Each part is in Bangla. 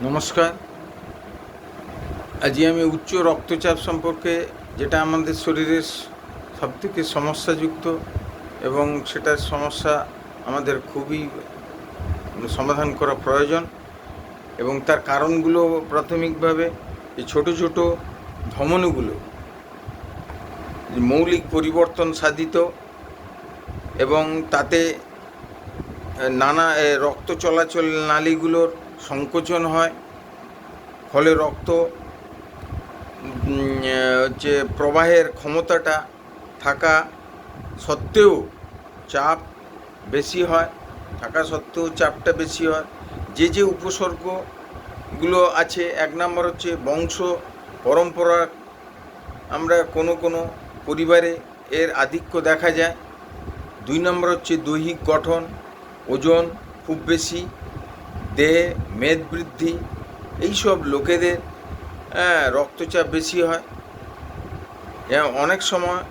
নমস্কার। আজকে আমি উচ্চ রক্তচাপ সম্পর্কে, যেটা আমাদের শরীরের সবথেকে সমস্যাযুক্ত এবং সেটার সমস্যা আমাদের খুবই সমাধান করা প্রয়োজন এবং তার কারণগুলো প্রাথমিকভাবে এই ছোট ছোট ধমনীগুলো মৌলিক পরিবর্তন সাধিত এবং তাতে নানা রক্ত চলাচল নালীগুলোর সংকোচন হয়, ফলে রক্ত হচ্ছে প্রবাহের ক্ষমতাটা থাকা সত্ত্বেও চাপ বেশি হয়, থাকা সত্ত্বেও চাপটা বেশি হয়। যে যে উপসর্গগুলো আছে, এক নম্বর হচ্ছে বংশ পরম্পরা, আমরা কোনো কোনো পরিবারে এর আধিক্য দেখা যায়। দুই নম্বর হচ্ছে দৈহিক গঠন, ওজন খুব বেশি দেহে মেদ বৃদ্ধি এইসব লোকেদের হ্যাঁ, রক্তচাপ বেশি হয়। হ্যাঁ, অনেক সময়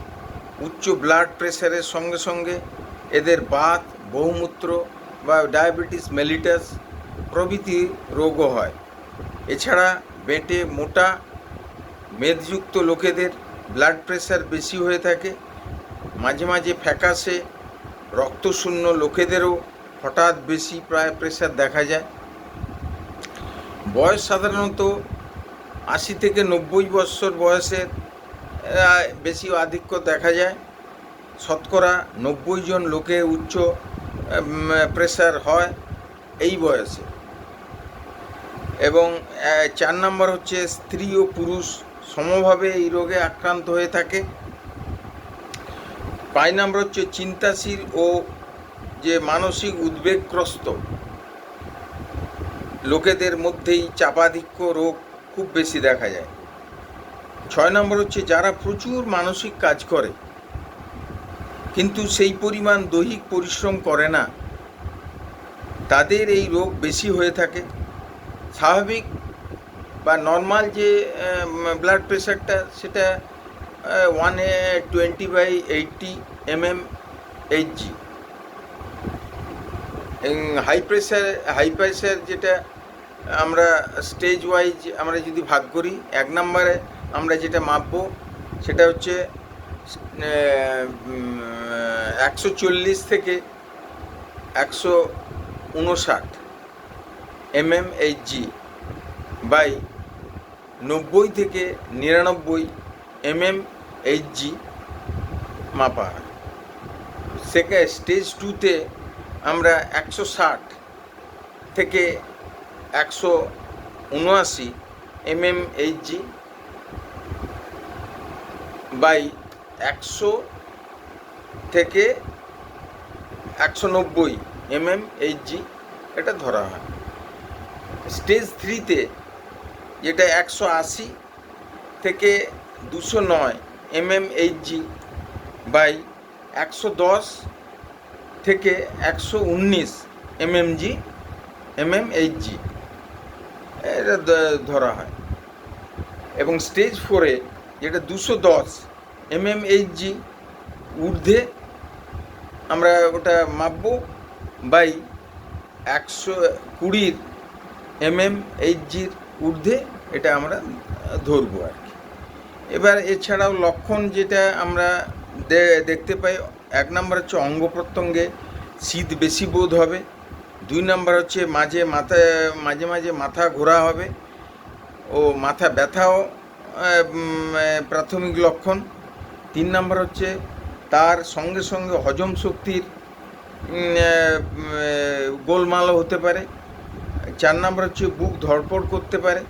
উচ্চ ব্লাড প্রেশারের সঙ্গে সঙ্গে এদের বাত বহুমূত্র বা ডায়াবেটিস মেলিটাস প্রভৃতি রোগও হয়। এছাড়া বেটে মোটা মেদযুক্ত লোকেদের ব্লাড প্রেশার বেশি হয়ে থাকে। মাঝে মাঝে ফ্যাকাশে রক্তশূন্য লোকেদেরও হঠাৎ বেশি প্রায় প্রেশার দেখা যায়। বয়স সাধারণত আশি থেকে নব্বই বৎসর বয়সের বেশি আধিক্য দেখা যায়। শতকরা নব্বই জন লোকে উচ্চ প্রেশার হয় এই বয়সে। এবং চার নম্বর হচ্ছে স্ত্রী ও পুরুষ সমভাবে এই রোগে আক্রান্ত হয়ে থাকে। পাঁচ নম্বর হচ্ছে চিন্তাশীল ও যে মানসিক উদ্বেগগ্রস্ত। লোকেদের মধ্যেই চাপাধিক্য রোগ খুব বেশি দেখা যায়। ছয় নম্বর হচ্ছে যারা প্রচুর মানসিক কাজ করে, কিন্তু সেই পরিমাণ দৈহিক পরিশ্রম করে না, তাদের এই রোগ বেশি হয়ে থাকে। স্বাভাবিক বা নর্মাল যে ব্লাড প্রেশারটা সেটা one twenty by eighty M M Hg high pressure high pressure যেটা আমরা স্টেজ ওয়াইজ আমরা যদি ভাগ করি, এক নম্বরে আমরা যেটা মাপবো সেটা হচ্ছে একশো চল্লিশ থেকে একশো উনষাট এম এম এইচজি বাই নব্বই থেকে নিরানব্বই এম এম এইচজি মাপা সেকেন্ড স্টেজ টুতে আমরা একশো ষাট থেকে একশো উনআশি এম এম এইচজি বাই একশো থেকে একশো নব্বই এম এম এইচজি এটা ধরা হয়। স্টেজ থ্রিতে যেটা একশো আশি থেকে দুশো নয় এম এম এইচজি বাই একশো দশ থেকে একশো উনিশ এমএমজি এমএম এইচজি এটা ধরা হয়। এবং স্টেজ ফোরে যেটা দুশো দশ এমএম এইচজি ঊর্ধ্বে আমরা ওটা মাপবো বাই একশো কুড়ির এমএম এইচজির ঊর্ধ্বে এটা আমরা ধরবো আর কি। এবার এছাড়াও লক্ষণ যেটা আমরা দেখতে পাই, এক নম্বর হচ্ছে অঙ্গ প্রত্যঙ্গে শীত বেশি বোধ হবে। দুই নম্বর হচ্ছে মাঝে মাথা, মাঝে মাঝে মাথা ঘোরা হবে ও মাথা ব্যথাও প্রাথমিক লক্ষণ। তিন নম্বর হচ্ছে তার সঙ্গে সঙ্গে হজম শক্তির গোলমালও হতে পারে। চার নম্বর হচ্ছে বুক ধড়পড় করতে পারে।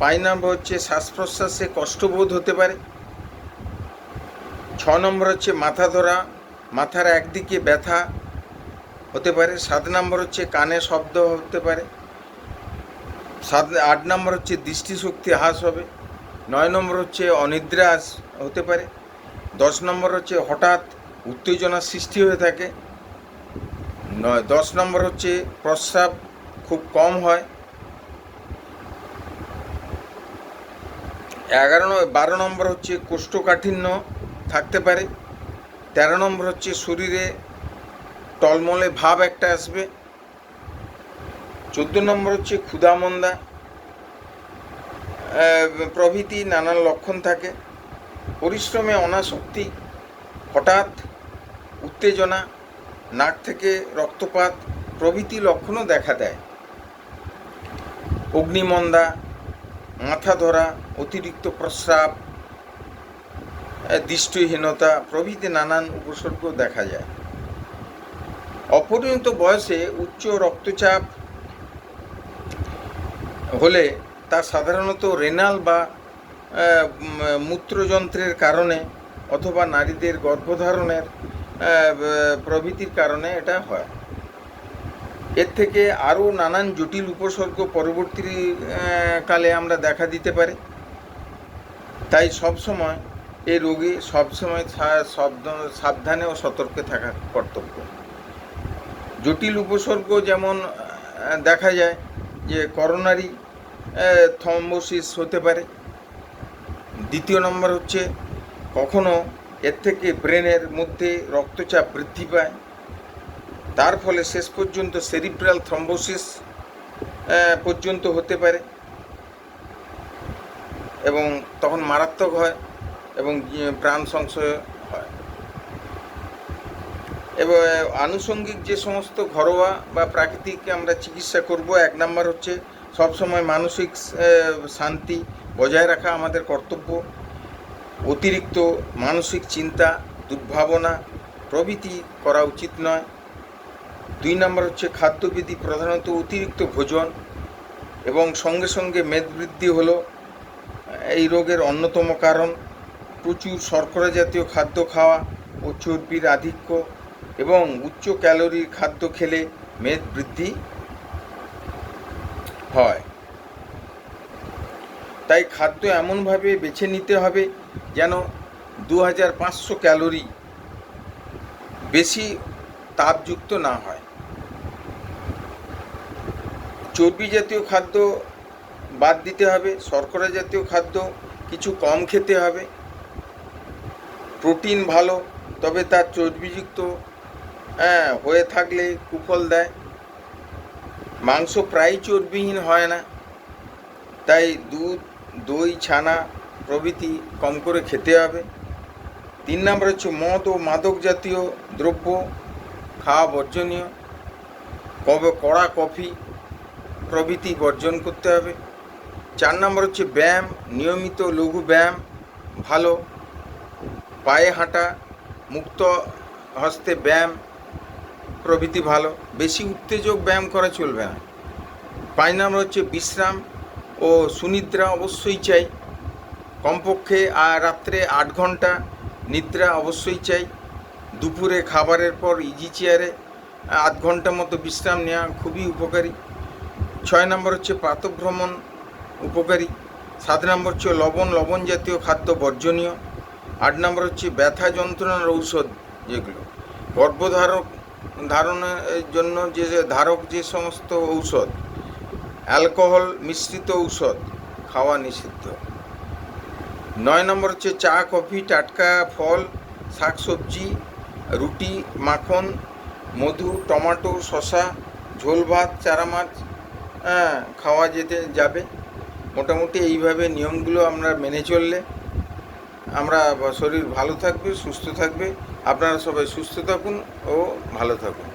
পাঁচ নম্বর হচ্ছে শ্বাস প্রশ্বাসে কষ্টবোধ হতে পারে। ছ নম্বর হচ্ছে মাথা ধরা, মাথার একদিকে ব্যথা হতে পারে, সাত নম্বর হচ্ছে কানে শব্দ হতে পারে, সাত, আট নম্বর হচ্ছে দৃষ্টিশক্তি হ্রাস হবে, নয় নম্বর হচ্ছে অনিদ্রা হতে পারে, দশ নম্বর হচ্ছে হঠাৎ উত্তেজনার সৃষ্টি হয়ে থাকে, নয়, দশ নম্বর হচ্ছে প্রস্রাব খুব কম হয়, এগারো বারো নম্বর হচ্ছে কোষ্ঠকাঠিন্য থাকতে পারে, তেরো নম্বর হচ্ছে শরীরে টলমলে ভাব একটা আসবে। চোদ্দ নম্বর হচ্ছে ক্ষুধামন্দা প্রভৃতি নানান লক্ষণ থাকে। পরিশ্রমে অনাসক্তি, হঠাৎ উত্তেজনা, নাক থেকে রক্তপাত প্রভৃতি লক্ষণও দেখা দেয়। অগ্নিমন্দা, মাথা ধরা, অতিরিক্ত প্রস্রাব দৃষ্টিহীনতা প্রভৃতি নানান উপসর্গ দেখা যায়। অপরিণত বয়সে উচ্চ রক্তচাপ হলে তা সাধারণত রেনাল বা মূত্রযন্ত্রের কারণে অথবা নারীদের গর্ভধারণের প্রভৃতির কারণে এটা হয়। এর থেকে আরও নানান জটিল উপসর্গ পরবর্তী কালে আমরা দেখা দিতে পারে। তাই সবসময় এই রোগে সবসময় সাবধানে ও সতর্কে থাকা কর্তব্য। জটিল উপসর্গ যেমন দেখা যায় যে করোনারি থম্বোসিস হতে পারে। দ্বিতীয় নম্বর হচ্ছে কখনো এর থেকে ব্রেনের মধ্যে রক্তচাপ বৃদ্ধি পায়। তার ফলে শেষ পর্যন্ত সেরিব্রাল থ্রম্বোসিস পর্যন্ত হতে পারে এবং তখন মারাত্মক হয় এবং প্রাণ সংশয় এবং আনুষঙ্গিক যে সমস্ত ঘরোয়া বা প্রাকৃতিক আমরা চিকিৎসা করব, এক নাম্বার হচ্ছে সবসময় মানসিক শান্তি বজায় রাখা আমাদের কর্তব্য। অতিরিক্ত মানসিক চিন্তা, দুর্ভাবনা প্রভৃতি করা উচিত নয়। দুই নম্বর হচ্ছে খাদ্যবিধি প্রধানত অতিরিক্ত ভোজন এবং সঙ্গে সঙ্গে মেদবৃদ্ধি হলো। এই রোগের অন্যতম কারণ, প্রচুর শর্করা জাতীয় খাদ্য খাওয়া ও চর্বির আধিক্য এবং উচ্চ ক্যালোরির খাদ্য খেলে মেদ বৃদ্ধি হয়। তাই খাদ্য এমনভাবে বেছে নিতে হবে যেন দু হাজার পাঁচশো ক্যালোরি বেশি তাপযুক্ত না হয়। চর্বি জাতীয় খাদ্য বাদ দিতে হবে, শর্করা জাতীয় খাদ্য কিছু কম খেতে হবে। প্রোটিন ভালো, তবে তার চর্বিযুক্ত হ্যাঁ হয়ে থাকলে কুফল দেয়। মাংস প্রায় চর্বিহীন হয় না। তাই দুধ, দই, ছানা প্রভৃতি কম করে খেতে হবে। তিন নম্বর হচ্ছে মদ ও মাদক জাতীয় দ্রব্য খাওয়া বর্জনীয়। কবে কড়া কফি প্রভৃতি বর্জন করতে হবে। চার নম্বর হচ্ছে ব্যায়াম, নিয়মিত লঘু ব্যায়াম ভালো। পায়ে হাঁটা, মুক্ত হস্তে ব্যায়াম প্রভৃতি ভালো, বেশি উত্তেজক ব্যায়াম করা চলবে না। পাঁচ নম্বর হচ্ছে বিশ্রাম ও সুনিদ্রা অবশ্যই চাই। কমপক্ষে আর রাত্রে আট ঘণ্টা নিদ্রা অবশ্যই চাই। দুপুরে খাবারের পর ইজি চেয়ারে আধ ঘণ্টা মতো বিশ্রাম নেওয়া খুবই উপকারী। ছয় নম্বর হচ্ছে প্রাতভ্রমণ উপকারী। সাত নম্বর হচ্ছে লবণ লবণ জাতীয় খাদ্য বর্জনীয়। আট নম্বর হচ্ছে ব্যথা যন্ত্রণার ঔষধ যেগুলো। গর্ভধারক ধারণের জন্য যে ধারক যে সমস্ত ঔষধ, অ্যালকোহল মিশ্রিত ঔষধ খাওয়া নিষিদ্ধ। নয় নম্বর হচ্ছে চা, কফি, টাটকা, ফল, শাকসবজি, রুটি, মাখন, মধু, টমেটো শশা ঝোল ভাত, চারা মাছ হ্যাঁ খাওয়া যেতে যাবে। মোটামুটি এইভাবে নিয়মগুলো আমরা মেনে চললে আমরা শরীর ভালো থাকবে, সুস্থ থাকবে। আপনারা সবাই সুস্থ থাকুন ও ভালো থাকুন।